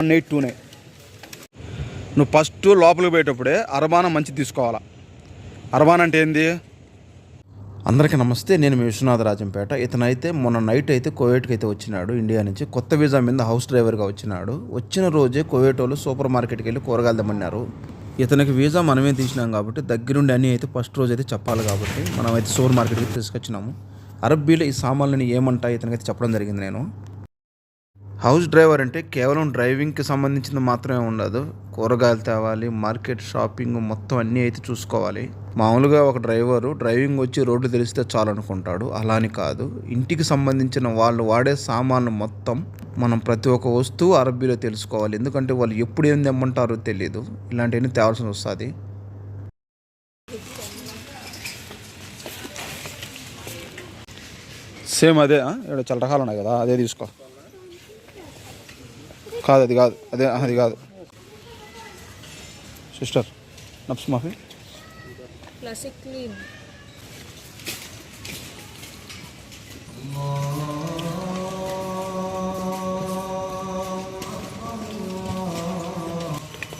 One eight టూనే నువ్వు first లోపలికి పోయేటప్పుడే అరబాన మంచి తీసుకోవాలా అరబాన్ అంటే ఏంది అందరికీ నమస్తే నేను మీ విశ్వనాథ రాజంపేట ఇతనైతే మొన్న నైట్ అయితే కోవేట్కి అయితే వచ్చినాడు ఇండియా నుంచి కొత్త వీజా మీద హౌస్ డ్రైవర్గా వచ్చినాడు వచ్చిన రోజే కోవేట్ వాళ్ళు సూపర్ మార్కెట్కి వెళ్ళి కూరగాయలు తెమ్మన్నారు ఇతనికి వీజా మనమే తీసినాం కాబట్టి దగ్గరుండి అన్నీ అయితే ఫస్ట్ రోజు అయితే చెప్పాలి కాబట్టి మనం అయితే సూపర్ మార్కెట్కి తీసుకొచ్చినాము అరబ్బీలో ఈ సామాన్లని ఏమంటాయి ఇతనికైతే చెప్పడం జరిగింది నేను హౌస్ డ్రైవర్ అంటే కేవలం డ్రైవింగ్కి సంబంధించింది మాత్రమే ఉండదు. కూరగాయలు తేవాలి మార్కెట్ షాపింగ్ మొత్తం అన్నీ అయితే చూసుకోవాలి. మామూలుగా ఒక డ్రైవరు డ్రైవింగ్ వచ్చి రోడ్డు తెలిస్తే చాలు అనుకుంటాడు అలా అని కాదు. ఇంటికి సంబంధించిన వాళ్ళు వాడే సామాన్లు మొత్తం మనం ప్రతి ఒక్క వస్తువు అరబ్బీలో తెలుసుకోవాలి. ఎందుకంటే వాళ్ళు ఎప్పుడు ఏం తెమ్మంటారో తెలియదు ఇలాంటివన్నీ తేవాల్సి వస్తుంది. సేమ్ అదే ఇక్కడ చాలా రకాలు ఉన్నాయి కదా అదే తీసుకో. కాదు అది కాదు అదే అది కాదు. సిస్టర్ నప్స్ మాఫీ.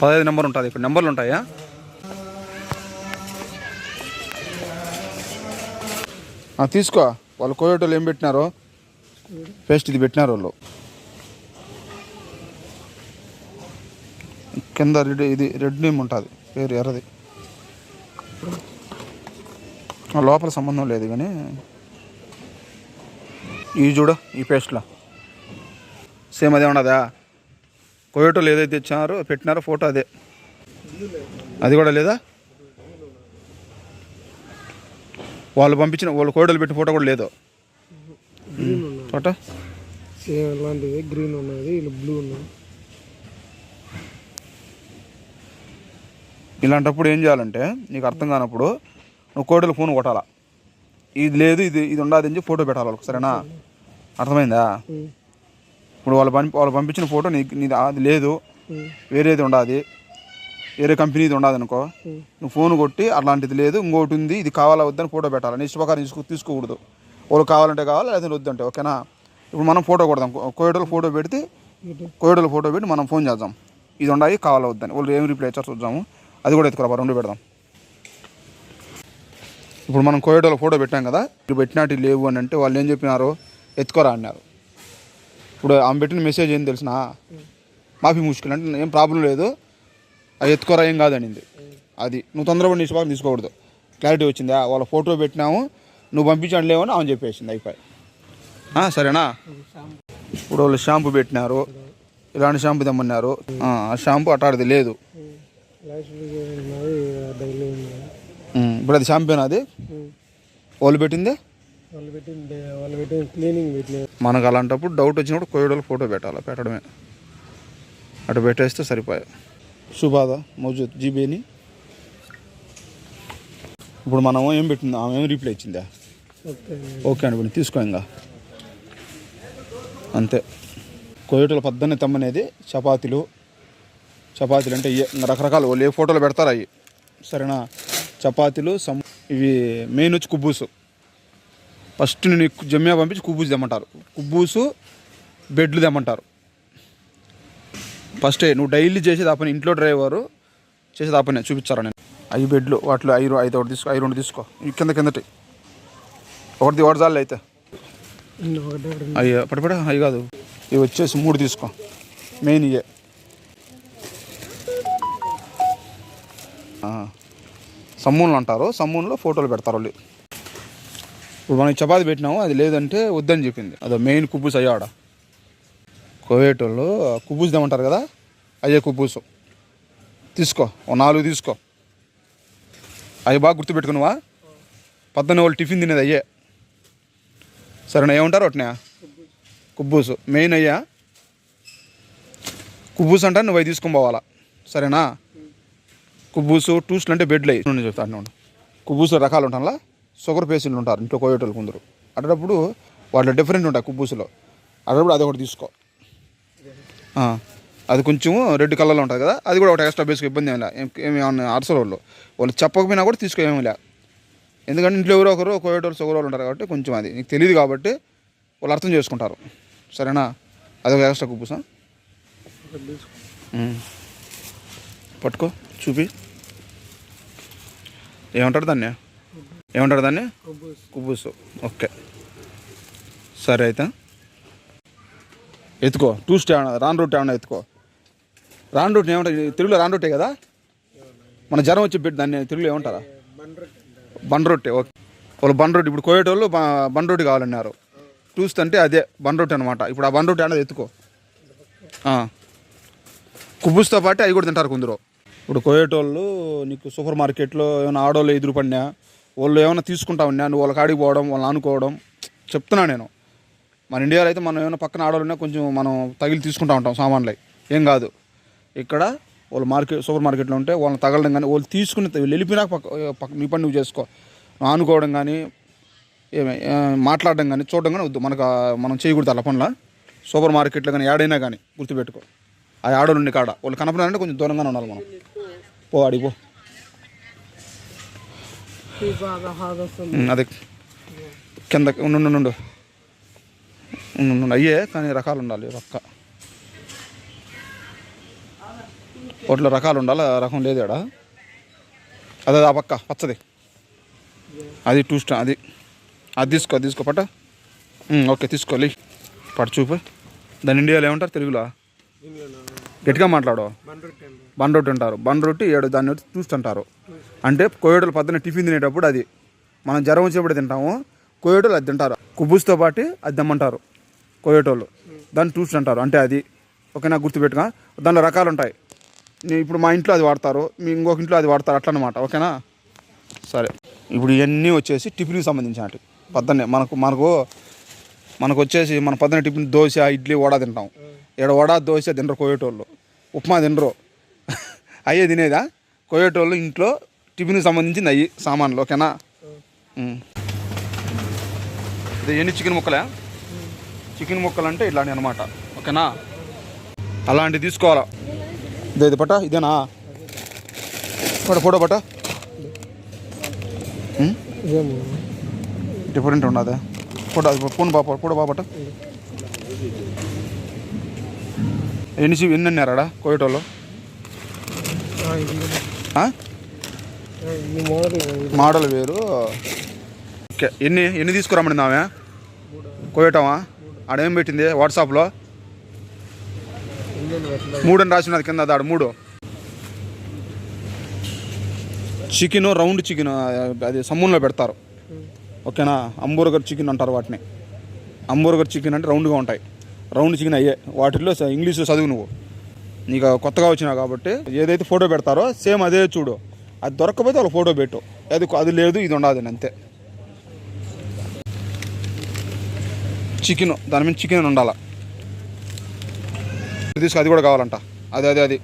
పదహైదు నెంబర్ ఉంటుంది ఇక్కడ నెంబర్లు ఉంటాయా? తీసుకో. వాళ్ళు కోయేటోళ్ళు ఏం పెట్టినారో పేస్ట్ ఇది పెట్టినారు వాళ్ళు. కింద రెడ్ ఇది రెడ్ నేమ్ ఉంటుంది పేరు ఎర్రది. ఆ, లోపల సంబంధం లేదు కానీ ఇవి చూడు ఈ పేస్ట్లో. సేమ్ అదే ఉండదా కోయటోళ్ళు ఏదైతే ఇచ్చారో పెట్టినారో ఫోటో అదే. అది కూడా లేదా? వాళ్ళు పంపించిన వాళ్ళు కోయటోళ్ళు పెట్టిన ఫోటో కూడా లేదు. ఫోటో సేమ్ అలాంటిది గ్రీన్ ఉన్నది ఇలా బ్లూ ఉన్నది. ఇలాంటప్పుడు ఏం చేయాలంటే నీకు అర్థం కానప్పుడు నువ్వు కోడలు ఫోన్ కొట్టాలా? ఇది లేదు ఇది ఇది ఉండదు అని చెప్పి ఫోటో పెట్టాలి వాళ్ళకి సరేనా? అర్థమైందా? ఇప్పుడు వాళ్ళు పంపి వాళ్ళు పంపించిన ఫోటో నీకు నీది అది లేదు. వేరేది ఉండదు. వేరే కంపెనీది ఉండదు అనుకో. నువ్వు ఫోన్ కొట్టి అలాంటిది లేదు ఇంకోటి ఉంది ఇది కావాలా వద్దని ఫోటో పెట్టాలి? నీ ఇష్టప్రకారం తీసుకో తీసుకోకూడదు. వాళ్ళు కావాలంటే కావాలి లేదా వద్దంటే ఓకేనా? ఇప్పుడు మనం ఫోటో కొడదాం. కోయటోళ్ళు ఫోటో పెడితే కోయటోళ్ళు ఫోటో పెట్టి మనం ఫోన్ చేద్దాం. ఇది ఉండాలి కావాలా వద్దని. వాళ్ళు ఏం రిప్లై ఇచ్చారు చూద్దాము. అది కూడా ఎత్తుకురా రెండు పెడదాం. ఇప్పుడు మనం కోయటోళ్ళ ఫోటో పెట్టాం కదా ఇప్పుడు పెట్టినట్టు లేవు అని అంటే వాళ్ళు ఏం చెప్పినారు ఎత్తుకోరా అన్నారు. ఇప్పుడు ఆమె పెట్టిన మెసేజ్ ఏం తెలిసిన? మాఫీ ముష్కిల్ అంటే ఏం ప్రాబ్లం లేదు అది ఎత్తుకోరా ఏం కాదనింది అది నువ్వు తొందరగా నీ తీసుకోకూడదు. క్లారిటీ వచ్చిందా? వాళ్ళ ఫోటో పెట్టినాము నువ్వు పంపించండి లేవని ఆమె చెప్పేసింది అయిపోయి. సరేనా? ఇప్పుడు వాళ్ళు షాంపూ పెట్టినారు ఇలాంటి షాంపూ తెమ్మన్నారు. ఆ షాంపూ అటాడిది లేదు. ఇప్పుడు అది షాంపియన్ అది? వాళ్ళు పెట్టిందే? మనకు అలాంటప్పుడు డౌట్ వచ్చినప్పుడు కోయడోళ్ళు ఫోటో పెట్టాలి? పెట్టడమే. అటు పెట్టేస్తే సరిపోయా. సుబాద మౌజూద్ జీబీని. ఇప్పుడు మనం ఏం పెట్టింది? ఆమె ఏం రీప్లై ఇచ్చిందా? ఓకే అండి ఇప్పుడు తీసుకో ఇంకా అంతే. కోయటోళ్ళు పద్దనే తమ్మనేది చపాతీలు చపాతీలు అంటే రకరకాలు వాళ్ళు ఏ ఫోటోలు పెడతారు అవి. సరేనా? చపాతీలు సమ్ ఇవి మెయిన్ వచ్చి కుబ్బూసు. ఫస్ట్ నేను జమ్యా పంపించి కుబ్బూసు తెమ్మంటారు. కుబ్బూసు బెడ్లు తెమ్మంటారు. ఫస్టే నువ్వు డైలీ చేసేది ఆ పని ఇంట్లో డ్రైవరు చేసేది ఆ పని చూపించారా నేను. ఐదు బెడ్లు వాటిలో ఐదు ఐదు ఒకటి తీసుకో ఐదు రెండు తీసుకో. ఇవి కింద కిందటి. ఒకటి ఒకటి చాలు అయితే. అయ్యి పడిపడ? అవి కాదు. ఇవి వచ్చేసి మూడు తీసుకో. మెయిన్ ఇవే. సమ్మూన్లు అంటారు. సమ్మూన్లో ఫోటోలు పెడతారు వాళ్ళు. ఇప్పుడు మనం చపాతి పెట్టినాము అది లేదంటే వద్దని చెప్పింది. అదో మెయిన్ కుబ్బూస్ అయ్యాడ కోవేట్ వాళ్ళు కుబ్బూస్ దేమంటారు కదా అయ్యే కుబ్బూసు తీసుకో ఓ నాలుగు తీసుకో. అవి బాగా గుర్తుపెట్టుకున్నావా? పద్దెనిమిది వాళ్ళు టిఫిన్ తినేది అయ్యే. సరేనా ఏమంటారు ఒకటినా కుబ్బూసు మెయిన్ అయ్యా. కుబ్బూసు అంటే నువ్వు అవి తీసుకొని పోవాలా. సరేనా? కుబ్బూసు టూస్ట్లు అంటే బెడ్లు. అయ్యి నేను చెప్తాను ఉండు. కుబ్బూసు రకాలు ఉంటాలా షుగర్ పేషెంట్లు ఉంటారు ఇంట్లో కోయేటోళ్ళు కొందరు. అటప్పుడు వాటిలో డిఫరెంట్ ఉంటాయి కుబ్బూసులో అటప్పుడు అది ఒకటి తీసుకో. అది కొంచెం రెడ్ కలర్లో ఉంటుంది కదా అది కూడా ఒకటి ఎక్స్ట్రా బేస్కి ఇబ్బంది ఏమి ఏమి ఏమన్నా అరసలు వాళ్ళు. వాళ్ళు చెప్పకపోయినా కూడా తీసుకో ఏమి లే. ఎందుకంటే ఇంట్లో ఎవరో ఒకరు కోయేటోళ్ళు షుగర్ వాళ్ళు ఉంటారు కాబట్టి కొంచెం అది నీకు తెలియదు కాబట్టి వాళ్ళు అర్థం చేసుకుంటారు. సరేనా? అదొక ఎక్స్ట్రా కుబ్బూసా. పట్టుకో చూపి. ఏమంటారు దాన్ని? ఏమంటారు దాన్ని? కొబ్బరి కుబూసు ఓకే. సరే అయితే. ఎత్తుకో. టూస్ట్ ఏమన్నా రాన్ రూట్ ఏమన్నా ఎత్తుకో. రాన్ రూట్ ఏమంటారు? తెలుగులో రాన్ రూటే కదా? మన జ్వరం వచ్చి పెట్టి దాన్ని తెలుగులో ఏమంటారా? బండ్ రొట్టె ఓకే. వాళ్ళు బండ్ రొట్టె ఇప్పుడు కోయేటోళ్ళు బండ్ రొట్టె కావాలన్నారు. అంటే అదే బండ్ రొట్టె అనమాట ఇప్పుడు ఆ బండ్ రొట్టె అనేది ఎత్తుకో. కుబ్బుస్తో పాటు అవి కూడా తింటారు కొందరు. ఇప్పుడు కోయేటోళ్ళు నీకు సూపర్ మార్కెట్లో ఏమైనా ఆడోళ్ళు ఎదురు పడినా వాళ్ళు ఏమైనా తీసుకుంటా ఉన్నా నువ్వు వాళ్ళకి ఆడికి పోవడం వాళ్ళని ఆనుకోవడం చెప్తున్నా నేను. మన ఇండియాలో అయితే మనం ఏమైనా పక్కన ఆడోళ్ళు కొంచెం మనం తగిలి తీసుకుంటా ఉంటాం సామాన్లు. ఏం కాదు. ఇక్కడ వాళ్ళు మార్కెట్ సూపర్ మార్కెట్లో ఉంటే వాళ్ళని తగలడం కానీ వాళ్ళు తీసుకుని వెళ్ళిపోయినా పక్క పక్క నీ పని నువ్వు చేసుకో. ఆనుకోవడం కానీ ఏమే మాట్లాడడం కానీ చూడడం కానీ వద్దు. మనకు మనం చేయకూడదు అలా పనుల. సూపర్ మార్కెట్లో కానీ యాడైనా కానీ గుర్తుపెట్టుకో. ఆ ఆడోళ్ళు ఉండి కాడ. వాళ్ళు కనపడాలంటే కొంచెం దూరంగానే ఉండాలి మనం. పో ఆడికి పో. అదే కింద ఉండు. అయ్యే కానీ రకాలు ఉండాలి రక్క. వాటిలో రకాలు ఉండాలి రకం లేదు ఆడ. అదే ఆ పక్క పచ్చది. అది టూ స్టార్ అది. అది తీసుకో తీసుకో పట్ట. ఓకే తీసుకోవాలి పట్టు చూపు. దాని ఇండియాలో ఏమంటారు తెలుగులో? గట్టిగా మాట్లాడు. బన్ రొట్టి అంటారు. బన్ రొట్టి ఏడు దాన్ని చూస్తుంటారు. టూస్ట్ అంటారు అంటే కోయేటోళ్ళు పొద్దున్న టిఫిన్ తినేటప్పుడు అది. మనం జ్వరం వచ్చేప్పుడు తింటాము. కోయోటలు అది తింటారు. కుబ్బుస్తో పాటు అది దమ్మంటారు. కోయేటోళ్ళు దాన్ని టూస్ట్ అంటారు అంటే అది. ఓకేనా గుర్తుపెట్టుగా దానిలో రకాలు ఉంటాయి. ఇప్పుడు మా ఇంట్లో అది వాడతారు. మీ ఇంకొక ఇంట్లో అది వాడతారు. అట్లా అనమాట ఓకేనా? సరే. ఇప్పుడు ఇవన్నీ వచ్చేసి టిఫిన్కి సంబంధించినట్టు పొద్దున్నే మనకు మనకు మనకు వచ్చేసి మన పొద్దున్న టిఫిన్ దోశ ఇడ్లీ వడ తింటాం. ఇక్కడ వడ దోశ తినరు కోయేటోళ్ళు. ఉప్మా తినరు. అయ్యే తినేదా? కోయేటోళ్ళు ఇంట్లో టిఫిన్కి సంబంధించింది అయ్యి సామాన్లు ఓకేనా? ఇది ఎన్ని చికెన్ ముక్కలే? చికెన్ ముక్కలు అంటే ఇట్లాంటివి అనమాట ఓకేనా? అలాంటివి తీసుకోవాలా? ఇదే ఇది పట ఇదేనా? పట ఫోటో పట డిఫరెంట్ ఉండదా. ఫోటో ఫోన్ బాప ఫోటో బాపట ఎన్ని చి- ఎన్ని అన్నారాడా ఈ మోడల్ వేరు. ఓకే. ఎన్ని ఎన్ని తీసుకురమ్మడింది ఆమె కోయటమా? ఆడేం పెట్టింది? వాట్సాప్లో? మూడు అని రాసి ఉన్నది కింద దాడు మూడు. చికెన్ రౌండ్ చికెన్ అది సమ్మూన్లో పెడతారు. ఓకేనా? అంబూర్గర్ చికెన్ అంటారు వాటిని. అంబూర్గర్ చికెన్ అంటే రౌండ్గా ఉంటాయి. రౌండ్ చికెన్ అయ్యే వాటిల్లో ఇంగ్లీష్లో చదువు నువ్వు. నీకు కొత్తగా వచ్చినావు కాబట్టి ఏదైతే ఫోటో పెడతారో సేమ్ అదే చూడు. అది దొరకకపోతే వాళ్ళ ఫోటో పెట్టు. అది అది లేదు ఇది ఉండదు అంతే. చికెన్ దాని మీద చికెన్ ఉండాలా? తీసుకు అది కూడా కావాలంట. అది అది అది.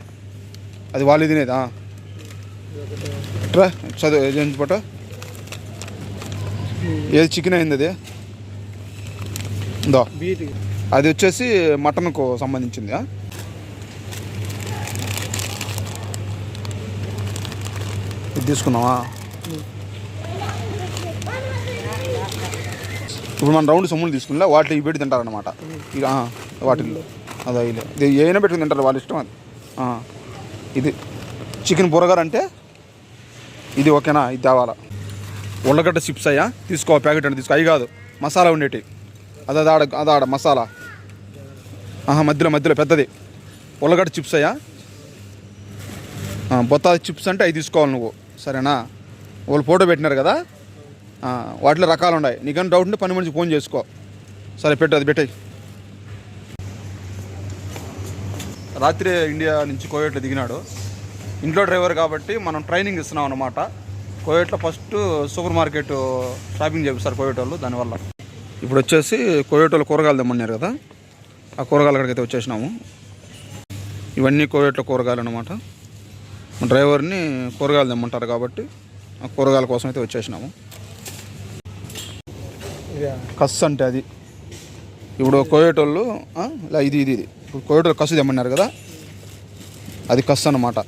అది వాళ్ళు తినేదా ట్రా చదువు ఏం పట్ట? ఏది చికెన్ అయింది అది? బీట్. అది వచ్చేసి మటన్కు సంబంధించింది ఇది తీసుకున్నావా ఇప్పుడు మనం రౌండ్ సొమ్ములు తీసుకున్నా వాటిలో ఇవి పెట్టి తింటారనమాట వాటిల్లో అదే ఇది. ఇది ఏమైనా పెట్టుకుని తింటారు వాళ్ళ ఇష్టం అది. ఇది. చికెన్ బుర్రగారు అంటే ఇది ఓకేనా? ఇది తేవాలా? ఉల్లగడ్డ చిప్స్ అయ్యా? తీసుకో ప్యాకెట్ అంటే తీసుకో. అవి కాదు మసాలా ఉండేటి అదే అది ఆడ అది ఆడ మసాలా. ఆహా మధ్యలో మధ్యలో పెద్దది. ఉల్లగడ్డ చిప్స్ అయ్యా? బొత్తా చిప్స్ అంటే అవి తీసుకోవాలి నువ్వు. సరేనా? వాళ్ళు ఫోటో పెట్టినారు కదా? వాటిలో రకాలు ఉన్నాయి. నీకన్నా డౌట్ ఉంటే పని మనిషి ఫోన్ చేసుకో. సరే పెట్టు అది పెట్టాయి. రాత్రి ఇండియా నుంచి కోయేట్లో దిగినాడు. ఇంట్లో డ్రైవర్ కాబట్టి మనం ట్రైనింగ్ ఇస్తున్నాం అనమాట కోయేట్లో ఫస్ట్ సూపర్ మార్కెట్ షాపింగ్ చేపిస్తారు కోయేట్ వాళ్ళు దానివల్ల. ఇప్పుడు వచ్చేసి కోయేట్ వాళ్ళు కూరగాయలు తెమ్మన్నారు కదా? ఆ కూరగాయల అయితే వచ్చేసినాము. ఇవన్నీ కోయేట్లో కూరగాయలు అనమాట డ్రైవర్ని కూరగాయలు తెమ్మంటారు కాబట్టి ఆ కూరగాయల కోసం అయితే వచ్చేసినాము. కస్ అంటే అది. ఇప్పుడు కోయేటోళ్ళు ఇది ఇది ఇది. ఇప్పుడు కోయేటోళ్ళు కసు తెమ్మన్నారు కదా? అది కస్ అన్నమాట.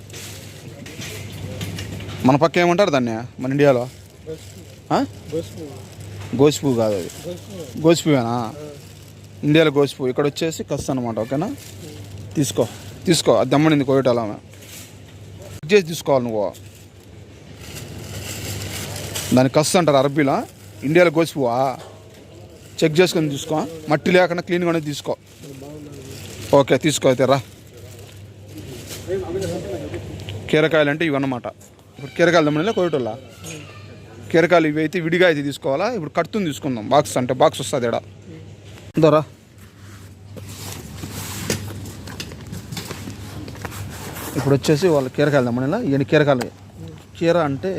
మన పక్క ఏమంటారు దాన్ని? మన ఇండియాలో? గోసిపువ్వు. కాదు అది. బస్ గోసిపువ్వేనా? ఇండియాలో గోసిపువ్వు ఇక్కడ వచ్చేసి కస్ అనమాట ఓకేనా? తీసుకో తీసుకో. అది దమ్మనింది కోయటాల ఆమె. చెక్ చేసి తీసుకోవాలి నువ్వు. దాని కస్ అంటారు అరబీలో ఇండియాలో కోసిపోవా? చెక్ చేసుకొని తీసుకో. మట్టి లేకుండా క్లీన్గానే తీసుకో. ఓకే తీసుకో అయితే రా. కీరకాయలు అంటే ఇవన్నమాట. ఇప్పుడు కీరకాయలు దమ్మనిలే కోయటోళ్ళ? కీరకాయలు ఇవి అయితే విడిగా అయితే తీసుకోవాలా? ఇప్పుడు కడుతుంది తీసుకుందాం. బాక్స్ అంటే బాక్స్ వస్తుంది ఇక్కడ దొరా ఇప్పుడు వచ్చేసి వాళ్ళు కీరకాయలు దమ్మనిలా ఈయన కీరకాయలు. కీర అంటే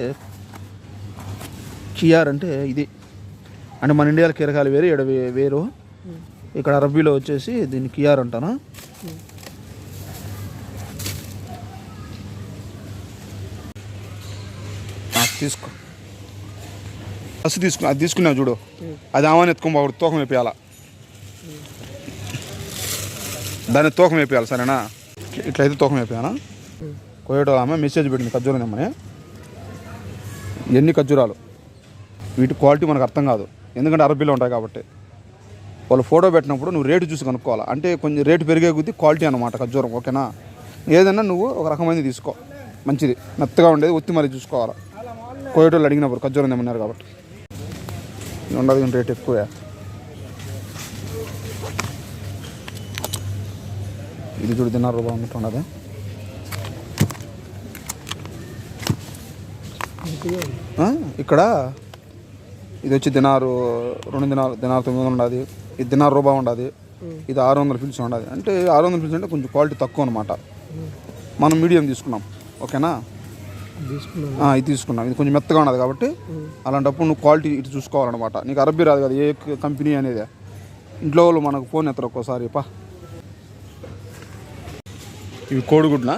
కియార్ అంటే ఇది. అంటే మన ఇండియాలో కీరకాయలు వేరు ఇక్కడ వేరు. ఇక్కడ అరబీలో వచ్చేసి దీన్ని కియార్ అంటాను. తీసుకో. బస్సు తీసుకున్నా అది తీసుకున్నావు చూడు. అది ఆమెను ఎత్తుకొని పోకూడదు తూకం వేపియాల దాన్ని తూకం వేపియాలి సరేనా? ఇట్లయితే తూకం వేపియానా కోయటో ఆమె మెసేజ్ పెట్టింది ఖర్జూరం తెమ్మని ఎన్ని ఖర్జూరాలు? వీటి క్వాలిటీ మనకు అర్థం కాదు. ఎందుకంటే అరబీలో ఉంటాయి కాబట్టి. వాళ్ళు ఫోటో పెట్టినప్పుడు నువ్వు రేటు చూసి కనుక్కోవాలి. అంటే కొంచెం రేటు పెరిగే కొద్దీ క్వాలిటీ అనమాట ఖర్జూరం ఓకేనా? ఏదైనా నువ్వు ఒక రకమైనది తీసుకో. మంచిది. మెత్తగా ఉండేది ఒత్తి మరి చూసుకోవాలి. కోయటోళ్ళు అడిగినప్పుడు ఖర్జూరం తెమ్మన్నారు కాబట్టి. ఉండదు రేట్ ఎక్కువ. ఇది చూడు ఉండదు ఆ, ఇక్కడ? ఇది వచ్చి దినారు రెండు దినాలు దినారు తొమ్మిది వందలు ఉండదు. ఇది దినారు రూపాయి ఉండదు. ఇది ఆరు వందల ఫిల్స్ ఉండదు. అంటే ఆరు వందల ఫిల్స్ అంటే కొంచెం క్వాలిటీ తక్కువ అనమాట మనం మీడియం తీసుకున్నాం. ఓకేనా? ఇది తీసుకున్నాం. ఇది కొంచెం మెత్తగా ఉన్నది కాబట్టి అలాంటప్పుడు నువ్వు క్వాలిటీ ఇటు చూసుకోవాలన్నమాట. నీకు అరబ్బీ రాదు కదా ఏ కంపెనీ అనేది. ఇంట్లో వాళ్ళు మనకు ఫోన్ ఎత్తరు ఒక్కోసారి పా. ఇవి కోడిగుడ్లా?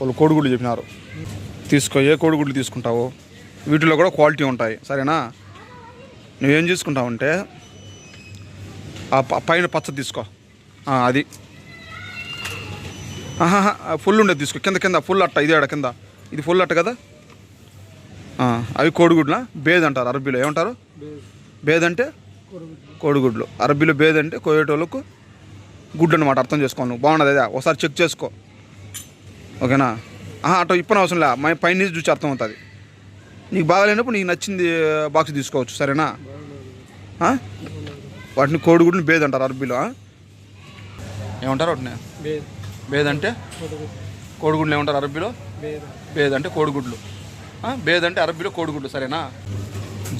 వాళ్ళు కోడిగుడ్లు చెప్పినారు. తీసుకో ఏ కోడిగుడ్లు తీసుకుంటావు? వీటిలో కూడా క్వాలిటీ ఉంటాయి. సరేనా? నువ్వేం తీసుకుంటావంటే ఆ పైన పచ్చ తీసుకో. అది. ఫుల్ ఉండేది తీసుకో. కింద కింద ఫుల్ అట్ట ఇది ఆడ కింద. ఇది ఫుల్ అట్ట కదా? అవి కోడిగుడ్లా? బేద్ అంటారు అరబీలో ఏమంటారు? బేద్. అంటే? కోడిగుడ్లు. అరబీలో బేద్ అంటే కోయేటోళ్ళకు గుడ్డు అనమాట అర్థం చేసుకోను బాగున్నది అదే ఒకసారి చెక్ చేసుకో. ఓకేనా? అటు ఇప్పని అవసరం లే మా పైన నుంచి చూసి అర్థం అవుతుంది నీకు బాగాలేనప్పుడు నీకు నచ్చింది బాక్స్ తీసుకోవచ్చు సరేనా? వాటిని కోడిగుడ్ని బేద్ అంటారు అరబీలో? ఏమంటారు వాటిని? బేద్. అంటే? కోడిగుడ్లు ఏమంటారు అరబీలో బేద్. అంటే కోడిగుడ్లు బేద్ అంటే అరబీలో కోడిగుడ్లు సరేనా?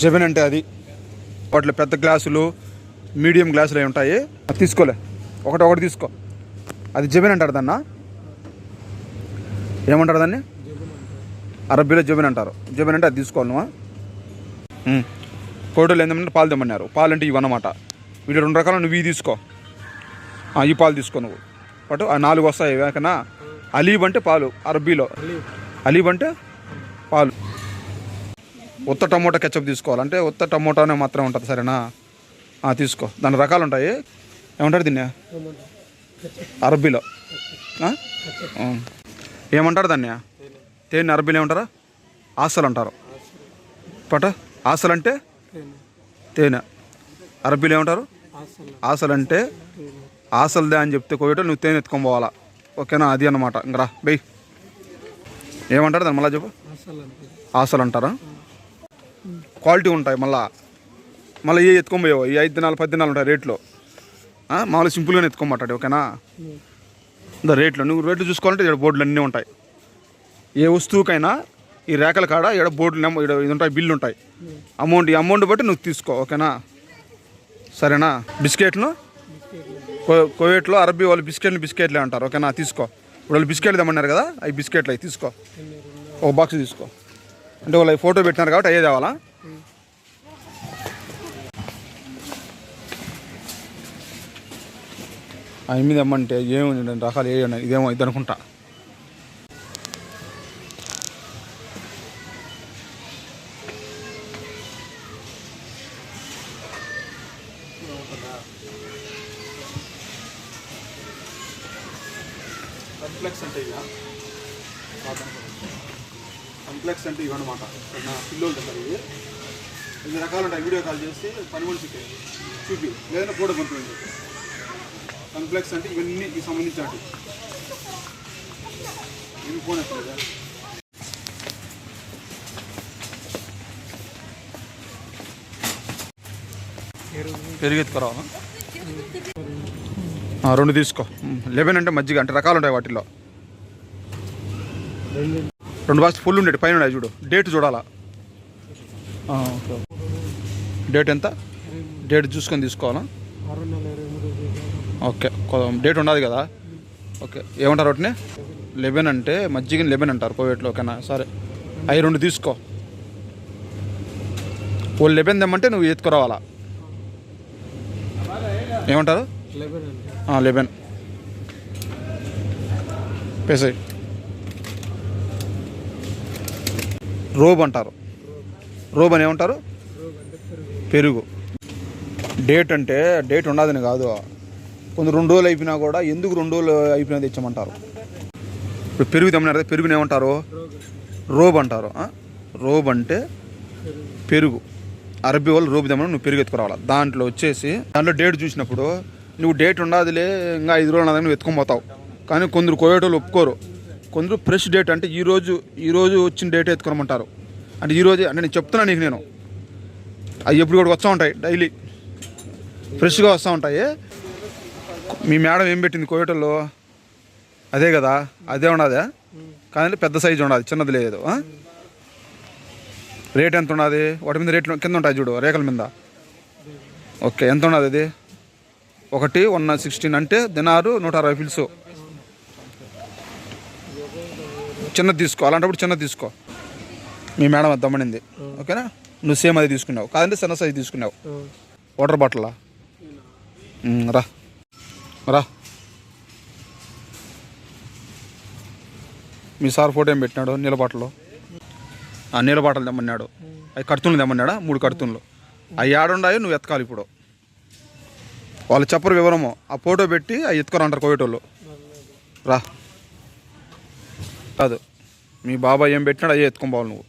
జబెన్ అంటే అది. వాటిలో పెద్ద గ్లాసులు మీడియం గ్లాసులు అవి ఉంటాయి తీసుకోలే. ఒకటి ఒకటి తీసుకో. అది జబెన్ అంటారు దాన్న. ఏమంటారు దాన్ని? అరబీలో జబెన్ అంటారు. జబెన్ అంటే అది తీసుకోవాలి నువ్వు? కోటలు ఏంటంటే పాలు తెమ్మన్నారు. పాలు అంటే ఇవన్నమాట వీటి రెండు రకాలు నువ్వు ఇవి తీసుకో. ఈ పాలు తీసుకో నువ్వు. బట్ ఆ నాలుగు వస్తాయి. వేకనా అలీబ్ అంటే పాలు అరబీలో అలీబ్ అంటే పాలు. ఉత్త టమోటా కెచ్చప్ తీసుకోవాలంటే ఉత్త టమోటానే మాత్రం ఉంటుంది సరేనా? తీసుకో. దాని రకాలు ఉంటాయి. ఏమంటారు దీన్ని? అరబీలో ఏమంటారు దాన్ని? తేనె అరబీలో ఏమంటారా? ఆసలు అంటారు. పట? ఆసలు అంటే తేనె. అరబీలో ఏమంటారు? ఆసలు అంటే ఆసలుదే అని చెప్తే కోయటం నువ్వు తేనె ఎత్తుకొని పోవాలా. ఓకేనా? అది అన్నమాట. ఇంకరా బెయ్ ఏమంటారు దాన్ని మళ్ళీ చెప్పు? ఆసలు అంటారా క్వాలిటీ ఉంటాయి మళ్ళా. మళ్ళీ ఏ ఎత్తుకొని పోయావు? ఈ ఐదు దినాలు పది దినాలు ఉంటాయి రేట్లో. మామూలుగా సింపుల్గానే ఎత్తుకోమాటాడు ఓకేనా? దా రేట్లు నువ్వు రేట్లు చూసుకోవాలంటే ఇక్కడ బోర్డులు అన్నీ ఉంటాయి. ఏ వస్తువుకైనా ఈ రేఖల కాడ ఇక్కడ బోర్డులు నెంబర్ ఇక్కడ ఇది ఉంటాయి బిల్లు ఉంటాయి. అమౌంట్ ఈ అమౌంట్ బట్టి నువ్వు తీసుకో ఓకేనా? సరేనా? బిస్కెట్లు కో- కోవేట్లో అరబీ వాళ్ళు బిస్కెట్లు బిస్కెట్లే అంటారు ఓకేనా? తీసుకో. ఇప్పుడు వాళ్ళు బిస్కెట్లు తెమ్మన్నారు కదా అవి బిస్కెట్లు అవి తీసుకో. ఒక బాక్స్ తీసుకో. అంటే వాళ్ళు ఫోటో పెట్టినారు కాబట్టి అయ్యే తేవాలా? ఎనిమిది అమ్మంటే ఏమి రకాలు ఏ ఉన్నాయి ఇదేమో ఇది అనుకుంటా. కంప్లెక్స్ అంటే ఇక కంప్లెక్స్ అంటే ఇవన్నమాట నా పిల్లలు తింటారు ఇవి ఇన్ని రకాలు ఉంటాయి. వీడియో కాల్ చేసి పని మనిషికి చూపి. లేదంటే ఫోటో పంపించండి కంప్లెక్స్ అంటే ఇవన్నీ సంబంధించినట్టు పెరుగు ఎత్తుకురావాలా ఆ, రెండు తీసుకో. లెవెన్ అంటే మజ్జిగ అంటే రకాలు ఉంటాయి వాటిల్లో. రెండు బాక్స్ ఫుల్ ఉండేది పైన ఉన్నాయి చూడు. డేట్ చూడాలా? డేట్ ఎంత? డేట్ చూసుకొని తీసుకోవాలా? ఓకే డేట్ ఉండదు కదా? ఓకే ఏమంటారు వాటిని? లెవెన్ అంటే మజ్జిగని లెవెన్ అంటారు కోవేట్లో ఓకేనా? సరే. అవి రెండు తీసుకో. ఓ లెవెన్ తెమ్మంటే నువ్వు ఎత్తుకురావాలా? ఏమంటారు? లెవెన్ పేసాయి. రోబ్ అంటారు. రోబ్ అని ఏమంటారు? పెరుగు. డేట్ అంటే డేట్ ఉండదని కాదు. కొన్ని రెండు రోజులు అయిపోయినా కూడా ఎందుకు రెండు రోజులు అయిపోయినా తెచ్చమంటారు? ఇప్పుడు పెరుగు తెమ్మన్నారు కదా, పెరుగుని ఏమంటారు? రోబ్ అంటారు రోబ్ అంటే పెరుగు. అరబీ వాళ్ళు రోబు తెమ్మని నువ్వు పెరుగు ఎత్తుకురావాలి? దాంట్లో వచ్చేసి దాంట్లో డేట్ చూసినప్పుడు నువ్వు డేట్ ఉండదులే ఇంకా ఐదు రోజులు ఉన్నదని నువ్వు ఎత్తుకొని పోతావు కానీ కొందరు కోయేటోళ్ళు ఒప్పుకోరు. కొందరు ఫ్రెష్ డేట్ అంటే ఈరోజు ఈరోజు వచ్చిన డేట్ ఎత్తుకోమంటారు అంటే ఈరోజు అంటే నేను చెప్తున్నా నీకు నేను. అవి ఎప్పుడు కూడా వస్తూ ఉంటాయి డైలీ. ఫ్రెష్గా వస్తూ ఉంటాయి. మీ మేడం ఏం పెట్టింది కోయేటోళ్ళు అదే కదా అదే ఉండదా కానీ పెద్ద సైజు ఉండదు చిన్నది లేదు? రేట్ ఎంత ఉన్నది? వాటి మీద రేట్లు కింద ఉంటాయి చూడు రేఖల మీద. ఓకే ఎంత ఉన్నది అది ఒకటి వన్ సిక్స్టీన్ అంటే దినారు నూట అరవై పిలుసు చిన్నది తీసుకో అలాంటప్పుడు చిన్నది తీసుకో. మీ మేడం అది దమ్మనింది ఓకేనా? నువ్వు సేమ్ అది తీసుకున్నావు కాదంటే చిన్న సైజు తీసుకున్నావు. వాటర్ బాటిలా? రా. రా. మీ సార్ ఫోటో ఏం పెట్టినాడు? నీళ్ళ ఆ నీళ్ళ తెమ్మన్నాడు. అవి కడుతులు తెమ్మన్నాడా? మూడు కడుతులు అవి ఆడుండాయి నువ్వు ఎత్తుకాలి ఇప్పుడు. వాళ్ళు చెప్పరు వివరము. ఆ ఫోటో పెట్టి అవి ఎత్తుకోరంటారు కోయేటోళ్ళు. రా. కాదు మీ బాబాయ్ ఏం పెట్టినాడు అవి ఎత్తుకొని పోవాలి నువ్వు.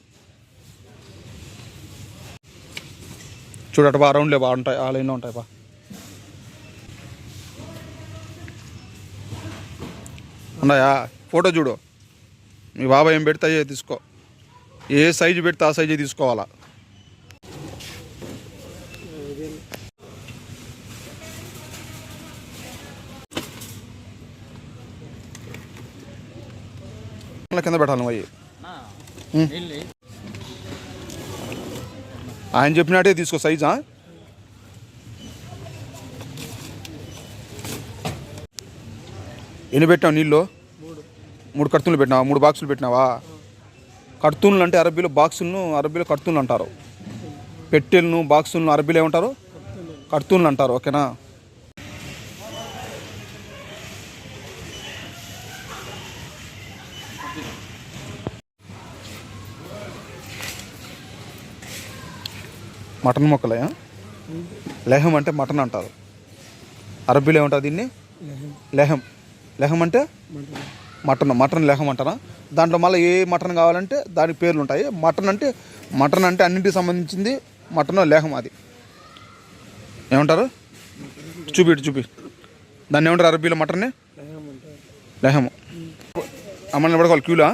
చూడట బా రౌండ్లే బాగుంటాయి ఆ లైన్లో ఉంటాయి బా. ఉన్నాయా? ఫోటో చూడు. మీ బాబాయ్ ఏం పెడితే అయ్యే తీసుకో. ఏ సైజు పెడితే ఆ సైజే తీసుకోవాలా? కింద పెట్టాలి నువ్వు అయ్యి. ఆయన చెప్పినట్టే తీసుకో సైజా? ఎన్ని పెట్టావు నీళ్ళు? మూడు కర్తూన్లు పెట్టినావా? మూడు బాక్సులు పెట్టినావా? కర్తూన్లు అంటే అరబీలో బాక్సులను అరబీలో కర్తూన్లు అంటారు. పెట్టెలను బాక్సులను అరబీలో ఏమంటారు? కర్తూన్లు అంటారు ఓకేనా? మటన్ మొక్కలే లెహం అంటే మటన్ అంటారు. అరబీలో ఏమంటారు దీన్ని? లెహం. లెహం అంటే మటన్ మటన్ లేహం అంటారా? దాంట్లో మళ్ళీ ఏ మటన్ కావాలంటే దానికి పేర్లు ఉంటాయి. మటన్ అంటే మటన్ అంటే అన్నింటికి సంబంధించింది మటన్ లేహం అది. ఏమంటారు? చూపి ఇటు చూపి. దాన్ని ఏమంటారు అరబీలో మటన్ని? లేహము. అమ్మని పడుకోవాలి క్యూలా?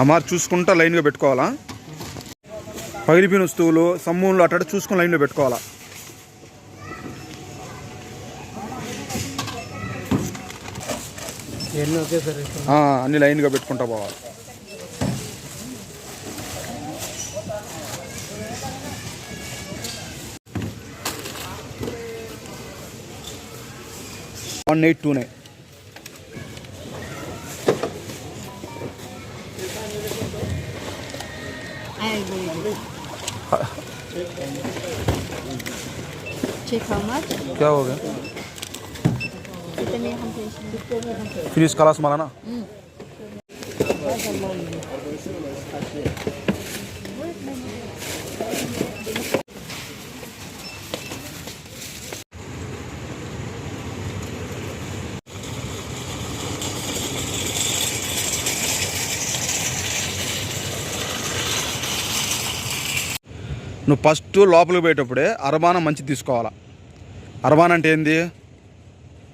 అమార్ చూసుకుంటా లైన్గా పెట్టుకోవాలా? పగిలిపోయిన వస్తువులు సమ్మూన్లు అట్ట చూసుకొని లైన్లో పెట్టుకోవాలా? అన్ని లైన్గా పెట్టుకుంటా పోవాలి. One eight two nine. क्या हो गया? फिर इस क्लास मारा ना Thank you. నువ్వు ఫస్ట్ లోపలికి పోయేటప్పుడే అరబానం మంచి తీసుకోవాలా. అరబాన్ అంటే ఏంది?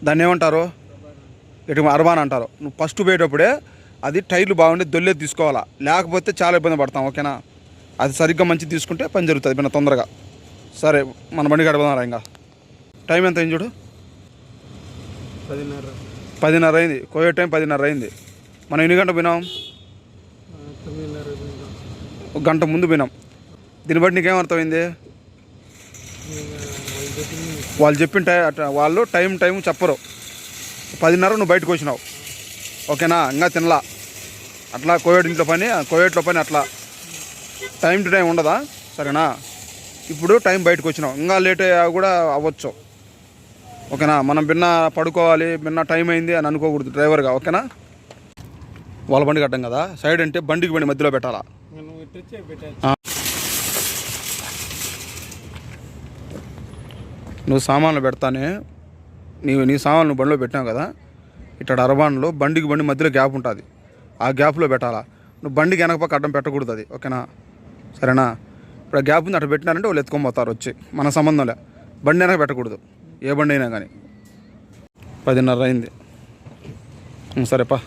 దాన్ని ఏమంటారు? ఇటు అరబాన్ అంటారు. నువ్వు ఫస్ట్ పోయేటప్పుడే అది టైర్లు బాగుండి దొల్లేది తీసుకోవాలా. లేకపోతే చాలా ఇబ్బంది పడతాం ఓకేనా? అది సరిగ్గా మంచి తీసుకుంటే పని జరుగుతుంది పిన్న తొందరగా. సరే మన బండి గడపదాం ఇంకా. టైం ఎంత అయింది చూడు? పదిన్నర. పదిన్నర అయింది. కోయే టైం పదిన్నర అయింది. మనం ఎన్ని గంటలు పోయినాం? ఒక గంట ముందు పోయినాం. దీన్ని బట్టి నీకేం అర్థమైంది? వాళ్ళు చెప్పిన టై వాళ్ళు టైం టైం చెప్పరు. పదిన్నర నువ్వు బయటకు వచ్చినావు. ఓకేనా? ఇంకా తినలా. అట్లా కోవిడ్ ఇంట్లో పని కోవిడ్లో పని అట్లా. టైం టు టైం ఉండదా? సరేనా? ఇప్పుడు టైం బయటకు వచ్చినావు. ఇంకా లేట్ అయ్యా కూడా అవ్వచ్చు. ఓకేనా? మనం బిన్న పడుకోవాలి బిన్న టైం అయింది అని అనుకోకూడదు డ్రైవర్గా. ఓకేనా? వాళ్ళ బండి కట్టం కదా? సైడ్ అంటే బండికి బండి మధ్యలో పెట్టాలా మనం ఇట్టొచ్చే పెట్టాలి నువ్వు సామాన్లు పెడతానే నీవు నీ సామాన్లు నువ్వు బండిలో పెట్టావు కదా ఇక్కడ అరబాన్లో బండికి బండి మధ్యలో గ్యాప్ ఉంటుంది. ఆ గ్యాప్లో పెట్టాలా? నువ్వు బండికి వెనక అడ్డం పెట్టకూడదు అది ఓకేనా? సరేనా? ఇప్పుడు ఆ గ్యాప్ ఉంది అట్లా పెట్టినారంటే వాళ్ళు ఎత్తుకొని పోతారు వచ్చి మన సంబంధంలే బండి వెనక పెట్టకూడదు ఏ బండి అయినా కానీ. పదిన్నర అయింది. సరేపా.